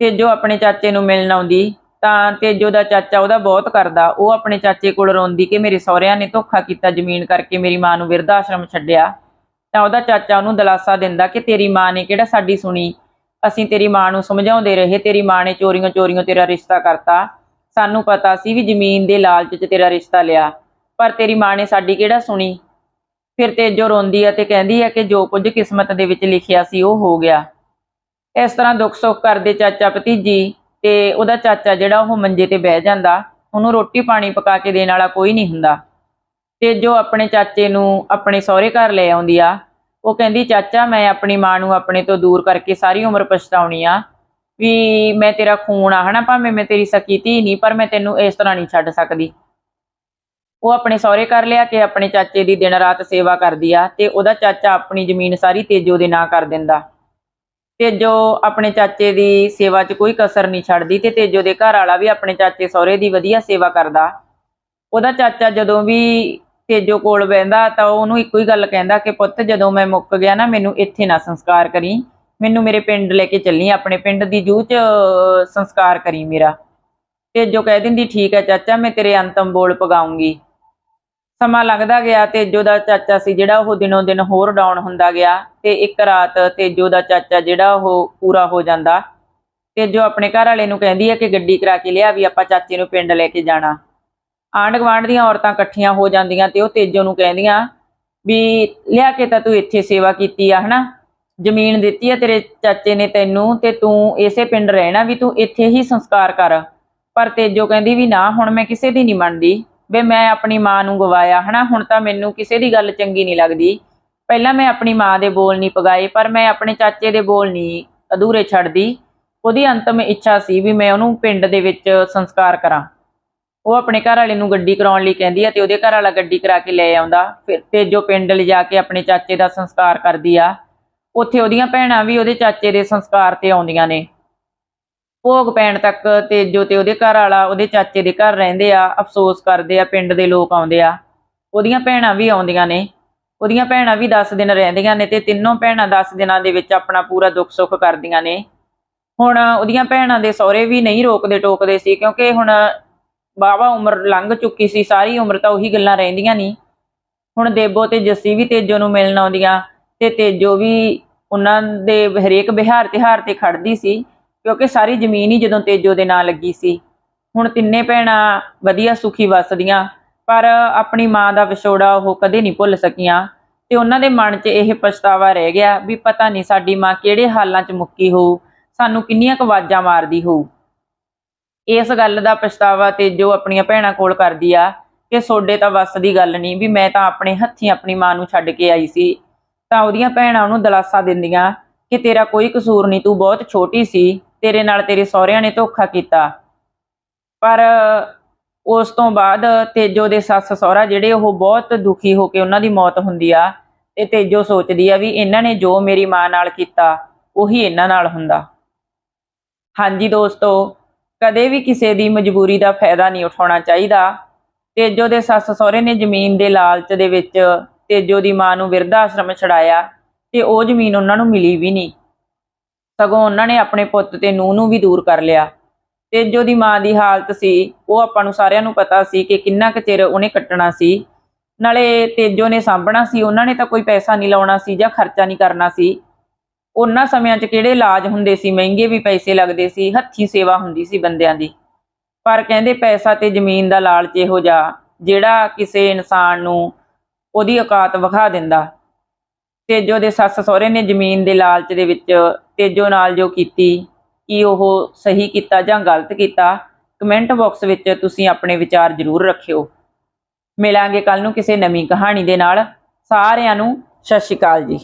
ਤੇਜੋ ਆਪਣੇ ਚਾਚੇ ਨੂੰ ਮਿਲਣ ਆਉਂਦੀ ਤਾਂ ਤੇਜੋ ਦਾ ਚਾਚਾ ਉਹਦਾ ਬਹੁਤ ਕਰਦਾ। ਉਹ ਆਪਣੇ ਚਾਚੇ ਕੋਲ ਰੋਂਦੀ ਕਿ ਮੇਰੇ ਸਹੁਰਿਆਂ ਨੇ ਧੋਖਾ ਕੀਤਾ ਜ਼ਮੀਨ ਕਰਕੇ ਮੇਰੀ ਮਾਂ ਨੂੰ ਵਿਰਧ ਆਸ਼ਰਮ ਛੱਡਿਆ। ਤਾਂ ਉਹਦਾ ਚਾਚਾ ਉਹਨੂੰ ਦਲਾਸਾ ਦਿੰਦਾ ਕਿ ਤੇਰੀ ਮਾਂ ਨੇ ਕਿਹੜਾ ਸਾਡੀ ਸੁਣੀ? ਅਸੀਂ ਤੇਰੀ ਮਾਂ ਨੂੰ ਸਮਝਾਉਂਦੇ ਰਹੇ, ਤੇਰੀ ਮਾਂ ਨੇ ਚੋਰੀਆਂ ਚੋਰੀਆਂ ਤੇਰਾ ਰਿਸ਼ਤਾ ਕਰਤਾ। ਸਾਨੂੰ ਪਤਾ ਸੀ ਵੀ ਜ਼ਮੀਨ ਦੇ ਲਾਲਚ 'ਚ ਤੇਰਾ ਰਿਸ਼ਤਾ ਲਿਆ, ਪਰ ਤੇਰੀ ਮਾਂ ਨੇ ਸਾਡੀ ਕਿਹੜਾ ਸੁਣੀ? ਫਿਰ ਤੇਜੋ ਰੋਂਦੀ ਆ ਤੇ ਕਹਿੰਦੀ ਆ ਕਿ ਜੋ ਕੁਝ ਕਿਸਮਤ ਦੇ ਵਿੱਚ ਲਿਖਿਆ ਸੀ ਉਹ ਹੋ ਗਿਆ। ਇਸ ਤਰ੍ਹਾਂ ਦੁੱਖ ਸੁੱਖ ਕਰਦੇ ਚਾਚਾ ਭਤੀਜੀ ਤੇ ਉਹਦਾ ਚਾਚਾ ਜਿਹੜਾ ਉਹ ਮੰਜੇ ਤੇ ਬਹਿ ਜਾਂਦਾ, ਉਹਨੂੰ ਰੋਟੀ ਪਾਣੀ ਪਕਾ ਕੇ ਦੇਣ ਵਾਲਾ ਕੋਈ ਨਹੀਂ ਹੁੰਦਾ। ਤੇਜੋ ਆਪਣੇ ਚਾਚੇ ਨੂੰ ਆਪਣੇ ਸਹੁਰੇ ਘਰ ਲੈ ਆਉਂਦੀ ਆ। ਉਹ ਕਹਿੰਦੀ, ਚਾਚਾ, ਮੈਂ ਆਪਣੀ ਮਾਂ ਨੂੰ ਆਪਣੇ ਤੋਂ ਦੂਰ ਕਰਕੇ ਸਾਰੀ ਉਮਰ ਪਛਤਾਉਣੀ ਆ ਵੀ ਮੈਂ ਤੇਰਾ ਖੂਨ ਆ, ਹਨਾ? ਭਾਵੇਂ ਮੈਂ ਤੇਰੀ ਸਕੀ ਧੀ ਨਹੀਂ, ਪਰ ਮੈਂ ਤੈਨੂੰ ਇਸ ਤਰ੍ਹਾਂ ਨਹੀਂ ਛੱਡ ਸਕਦੀ। ਉਹ ਆਪਣੇ ਸਹੁਰੇ ਕਰ ਲਿਆ ਕੇ ਆਪਣੇ ਚਾਚੇ ਦੀ ਦਿਨ ਰਾਤ ਸੇਵਾ ਕਰਦੀ ਆ ਤੇ ਉਹਦਾ ਚਾਚਾ ਆਪਣੀ ਜ਼ਮੀਨ ਸਾਰੀ ਤੇਜੋ ਦੇ ਨਾਂ ਕਰ ਦਿੰਦਾ। ਤੇਜੋ ਆਪਣੇ ਚਾਚੇ ਦੀ ਸੇਵਾ 'ਚ ਕੋਈ ਕਸਰ ਨਹੀਂ ਛੱਡਦੀ ਤੇ ਤੇਜੋ ਦੇ ਘਰ ਵਾਲਾ ਵੀ ਆਪਣੇ ਚਾਚੇ ਸਹੁਰੇ ਦੀ ਵਧੀਆ ਸੇਵਾ ਕਰਦਾ। ਉਹਦਾ ਚਾਚਾ ਜਦੋਂ ਵੀ ਤੇਜੋ ਕੋਲ ਬਹਿੰਦਾ ਤਾਂ ਉਹਨੂੰ ਇੱਕੋ ਹੀ ਗੱਲ ਕਹਿੰਦਾ ਕਿ ਪੁੱਤ ਜਦੋਂ ਮੈਂ ਮੁੱਕ ਗਿਆ ਨਾ ਮੈਨੂੰ ਇੱਥੇ ਨਾ ਸੰਸਕਾਰ ਕਰੀ, ਮੈਨੂੰ ਮੇਰੇ ਪਿੰਡ ਲੈ ਕੇ ਚੱਲੀ, ਆਪਣੇ ਪਿੰਡ ਦੀ ਜੂਹ 'ਚ ਸੰਸਕਾਰ ਕਰੀ ਮੇਰਾ। ਤੇਜੋ ਕਹਿ ਦਿੰਦੀ, ਠੀਕ ਹੈ ਚਾਚਾ, ਮੈਂ ਤੇਰੇ ਅੰਤਮ ਬੋਲ ਪਗਾਉਂਗੀ। ਸਮਾਂ ਲੰਘਦਾ ਗਿਆ, ਤੇਜੋ ਦਾ ਚਾਚਾ ਸੀ ਜਿਹੜਾ ਉਹ ਦਿਨੋਂ ਦਿਨ ਹੋਰ ਡਾਊਨ ਹੁੰਦਾ ਗਿਆ ਤੇ ਇੱਕ ਰਾਤ ਤੇਜੋ ਦਾ ਚਾਚਾ ਜਿਹੜਾ ਉਹ ਪੂਰਾ ਹੋ ਜਾਂਦਾ। ਤੇਜੋ ਆਪਣੇ ਘਰ ਵਾਲੇ ਨੂੰ ਕਹਿੰਦੀ ਹੈ ਕਿ ਗੱਡੀ ਕਰਾ ਕੇ ਲਿਆ ਵੀ ਆਪਾਂ ਚਾਚੇ ਨੂੰ ਪਿੰਡ ਲੈ ਕੇ ਜਾਣਾ। ਆਂਢ ਗੁਆਂਢ ਦੀਆਂ ਔਰਤਾਂ ਇਕੱਠੀਆਂ ਹੋ ਜਾਂਦੀਆਂ ਤੇ ਉਹ ਤੇਜੋ ਨੂੰ ਕਹਿੰਦੀਆਂ ਵੀ ਲਿਆ ਕੇ ਤਾਂ ਤੂੰ ਇੱਥੇ ਸੇਵਾ ਕੀਤੀ ਆ, ਹਨਾ? ਜ਼ਮੀਨ ਦਿੱਤੀ ਆ ਤੇਰੇ ਚਾਚੇ ਨੇ ਤੈਨੂੰ ਤੇ ਤੂੰ ਇਸੇ ਪਿੰਡ ਰਹਿਣਾ ਵੀ ਤੂੰ ਇੱਥੇ ਹੀ ਸੰਸਕਾਰ ਕਰ। ਪਰ ਤੇਜੋ ਕਹਿੰਦੀ ਵੀ ਨਾ, ਹੁਣ ਮੈਂ ਕਿਸੇ ਦੀ ਨਹੀਂ ਮੰਨਦੀ। ਵੀ ਮੈਂ ਆਪਣੀ ਮਾਂ ਨੂੰ ਗਵਾਇਆ, ਹਨਾ? ਹੁਣ ਤਾਂ ਮੈਨੂੰ ਕਿਸੇ ਦੀ ਗੱਲ ਚੰਗੀ ਨਹੀਂ ਲੱਗਦੀ। ਪਹਿਲਾਂ ਮੈਂ ਆਪਣੀ ਮਾਂ ਦੇ ਬੋਲ ਨਹੀਂ ਪਗਾਏ, ਪਰ ਮੈਂ ਆਪਣੇ ਚਾਚੇ ਦੇ ਬੋਲ ਨਹੀਂ ਅਧੂਰੇ ਛੱਡਦੀ। ਉਹਦੀ ਅੰਤਮ ਇੱਛਾ ਸੀ ਵੀ ਮੈਂ ਉਹਨੂੰ ਪਿੰਡ ਦੇ ਵਿੱਚ ਸੰਸਕਾਰ ਕਰਾਂ। ਉਹ ਆਪਣੇ ਘਰ ਵਾਲੇ ਨੂੰ ਗੱਡੀ ਕਰਾਉਣ ਲਈ ਕਹਿੰਦੀ ਆ ਤੇ ਉਹਦੇ ਘਰ ਵਾਲਾ ਗੱਡੀ ਕਰਾ ਕੇ ਲੈ ਆਉਂਦਾ। ਫਿਰ ਤੇਜੋ ਪਿੰਡ ਲਿਜਾ ਕੇ ਆਪਣੇ ਚਾਚੇ ਦਾ ਸੰਸਕਾਰ ਕਰਦੀ ਆ। ਉੱਥੇ ਉਹਦੀਆਂ ਭੈਣਾਂ ਵੀ ਉਹਦੇ ਚਾਚੇ ਦੇ ਸੰਸਕਾਰ ਤੇ ਆਉਂਦੀਆਂ ਨੇ। ਭੋਗ ਪੈਣ ਤੱਕ ਤੇਜੋ ਤੇ ਉਹਦੇ ਘਰ ਵਾਲਾ ਉਹਦੇ ਚਾਚੇ ਦੇ ਘਰ ਰਹਿੰਦੇ ਆ, ਅਫਸੋਸ ਕਰਦੇ ਆ, ਪਿੰਡ ਦੇ ਲੋਕ ਆਉਂਦੇ ਆ। ਉਹਦੀਆਂ ਭੈਣਾਂ ਵੀ ਆਉਂਦੀਆਂ ਨੇ। ਉਹਦੀਆਂ ਭੈਣਾਂ ਵੀ 10 ਦਿਨ ਰਹਿੰਦੀਆਂ ਨੇ ਤੇ ਤਿੰਨੋਂ ਭੈਣਾਂ 10 ਦਿਨਾਂ ਦੇ ਵਿੱਚ ਆਪਣਾ ਪੂਰਾ ਦੁੱਖ ਸੁੱਖ ਕਰਦੀਆਂ ਨੇ। ਹੁਣ ਉਹਦੀਆਂ ਭੈਣਾਂ ਦੇ ਸਹੁਰੇ ਵੀ ਨਹੀਂ ਰੋਕਦੇ ਟੋਕਦੇ ਸੀ ਕਿਉਂਕਿ ਹੁਣ ਵਾਹਵਾ ਉਮਰ ਲੰਘ ਚੁੱਕੀ ਸੀ, ਸਾਰੀ ਉਮਰ ਤਾਂ ਉਹੀ ਗੱਲਾਂ ਰਹਿੰਦੀਆਂ ਨਹੀਂ ਹੁਣ ਦੇਬੋ ਤੇ ਜੱਸੀ ਵੀ ਤੇਜੋ ਨੂੰ ਮਿਲਣ ਆਉਂਦੀਆਂ ਤੇ ਤੇਜੋ ਵੀ ਉਹਨਾਂ ਦੇ ਹਰੇਕ ਬਿਹਾਰ ਤਿਹਾਰ ਤੇ ਖੜਦੀ ਸੀ, ਕਿਉਂਕਿ ਸਾਰੀ ਜ਼ਮੀਨ ਹੀ ਜਦੋਂ ਤੇਜੋ ਦੇ ਨਾਂ ਲੱਗੀ ਸੀ। ਹੁਣ ਤਿੰਨੇ ਭੈਣਾਂ ਵਧੀਆ ਸੁਖੀ ਵਸਦੀਆਂ, ਪਰ ਆਪਣੀ ਮਾਂ ਦਾ ਵਿਛੋੜਾ ਉਹ ਕਦੇ ਨਹੀਂ ਭੁੱਲ ਸਕੀਆਂ। ਤੇ ਉਹਨਾਂ ਦੇ ਮਨ 'ਚ ਇਹ ਪਛਤਾਵਾ ਰਹਿ ਗਿਆ ਵੀ ਪਤਾ ਨਹੀਂ ਸਾਡੀ ਮਾਂ ਕਿਹੜੇ ਹਾਲਾਂ 'ਚ ਮੁੱਕੀ ਹੋਊ, ਸਾਨੂੰ ਕਿੰਨੀਆਂ ਕੁ ਮਾਰਦੀ ਹੋਊ। ਇਸ ਗੱਲ ਦਾ ਪਛਤਾਵਾ ਤੇ ਜੋ ਆਪਣੀਆਂ ਭੈਣਾਂ ਕੋਲ ਕਰਦੀ ਆ ਕਿ ਸੋਡੇ ਤਾਂ ਵੱਸ ਦੀ ਗੱਲ ਨਹੀਂ ਵੀ ਮੈਂ ਤਾਂ ਆਪਣੇ ਹੱਥੀਂ ਆਪਣੀ ਮਾਂ ਨੂੰ ਛੱਡ ਕੇ ਆਈ ਸੀ। ਤਾਂ ਉਹਦੀਆਂ ਭੈਣਾਂ ਉਹਨੂੰ ਦਲਾਸਾ ਦਿੰਦੀਆਂ ਕਿ ਤੇਰਾ ਕੋਈ ਕਸੂਰ ਨਹੀਂ, ਤੂੰ ਬਹੁਤ ਛੋਟੀ ਸੀ, ਤੇਰੇ ਨਾਲ ਤੇਰੇ ਸਹੁਰਿਆਂ ਨੇ ਧੋਖਾ ਕੀਤਾ। ਪਰ ਉਸ ਤੋਂ ਬਾਅਦ ਤੇਜੋ ਦੇ ਸੱਸ ਸਹੁਰਾ ਜਿਹੜੇ ਉਹ ਬਹੁਤ ਦੁਖੀ ਹੋ ਕੇ ਉਹਨਾਂ ਦੀ ਮੌਤ ਹੁੰਦੀ ਆ ਤੇ ਤੇਜੋ ਸੋਚਦੀ ਆ ਵੀ ਇਹਨਾਂ ਨੇ ਜੋ ਮੇਰੀ ਮਾਂ ਨਾਲ ਕੀਤਾ, ਉਹੀ ਇਹਨਾਂ ਨਾਲ ਹੁੰਦਾ। ਹਾਂਜੀ ਦੋਸਤੋ ਕਦੇ ਵੀ ਕਿਸੇ ਦੀ ਮਜਬੂਰੀ ਦਾ ਫਾਇਦਾ ਨਹੀਂ ਉਠਾਉਣਾ ਚਾਹੀਦਾ। ਤੇਜੋ ਦੇ ਸੱਸ ਸਹੁਰੇ ਨੇ ਜ਼ਮੀਨ ਦੇ ਲਾਲਚ ਦੇ ਵਿੱਚ ਤੇਜੋ ਦੀ ਮਾਂ ਨੂੰ ਬਿਰਧ ਆਸ਼ਰਮ ਛਡਾਇਆ ਤੇ ਉਹ ਜ਼ਮੀਨ ਉਹਨਾਂ ਨੂੰ ਮਿਲੀ ਵੀ ਨਹੀਂ। ਸਗੋਂ ਉਹਨਾਂ ਨੇ ਆਪਣੇ ਪੁੱਤ ਤੇ ਨੂੰਹ ਨੂੰ ਵੀ ਦੂਰ ਕਰ ਲਿਆ। ਤੇਜੋ ਦੀ ਮਾਂ ਦੀ ਹਾਲਤ ਸੀ, ਉਹ ਆਪਾਂ ਨੂੰ ਸਾਰਿਆਂ ਨੂੰ ਪਤਾ ਸੀ ਕਿ ਕਿੰਨਾ ਕੁ ਚਿਰ ਉਹਨੇ ਕੱਟਣਾ ਸੀ। ਨਾਲੇ ਤੇਜੋ ਨੇ ਸਾਂਭਣਾ ਸੀ, ਉਹਨਾਂ ਨੇ ਤਾਂ ਕੋਈ ਪੈਸਾ ਨਹੀਂ ਲਾਉਣਾ ਸੀ ਜਾਂ ਖਰਚਾ ਨਹੀਂ ਕਰਨਾ ਸੀ। ਉਹਨਾਂ ਸਮਿਆਂ 'ਚ ਕਿਹੜੇ ਇਲਾਜ ਹੁੰਦੇ ਸੀ? ਮਹਿੰਗੇ ਵੀ ਪੈਸੇ ਲੱਗਦੇ ਸੀ, ਹੱਥੀ ਸੇਵਾ ਹੁੰਦੀ ਸੀ ਬੰਦਿਆਂ ਦੀ। ਪਰ ਕਹਿੰਦੇ ਪੈਸਾ ਤੇ ਜ਼ਮੀਨ ਦਾ ਲਾਲਚ ਇਹੋ ਜਿਹਾ, ਜਿਹੜਾ ਕਿਸੇ ਇਨਸਾਨ ਨੂੰ ਉਹਦੀ ਔਕਾਤ ਵਿਖਾ ਦਿੰਦਾ। ਤੇਜੋ ਦੇ ਸੱਸ ਸਹੁਰੇ ਨੇ ਜ਼ਮੀਨ ਦੇ ਲਾਲਚ ਦੇ ਵਿੱਚ ਤੇਜੋ ਨਾਲ ਜੋ ਕੀਤੀ, ਕੀ ਉਹ ਸਹੀ ਕੀਤਾ ਜਾਂ ਗਲਤ ਕੀਤਾ, ਕਮੈਂਟ ਬਾਕਸ ਵਿੱਚ ਤੁਸੀਂ ਆਪਣੇ ਵਿਚਾਰ ਜ਼ਰੂਰ ਰੱਖਿਓ। ਮਿਲਾਂਗੇ ਕੱਲ ਨੂੰ ਕਿਸੇ ਨਵੀਂ ਕਹਾਣੀ ਦੇ ਨਾਲ। ਸਾਰਿਆਂ ਨੂੰ ਸਤਿ ਸ਼੍ਰੀ ਅਕਾਲ ਜੀ।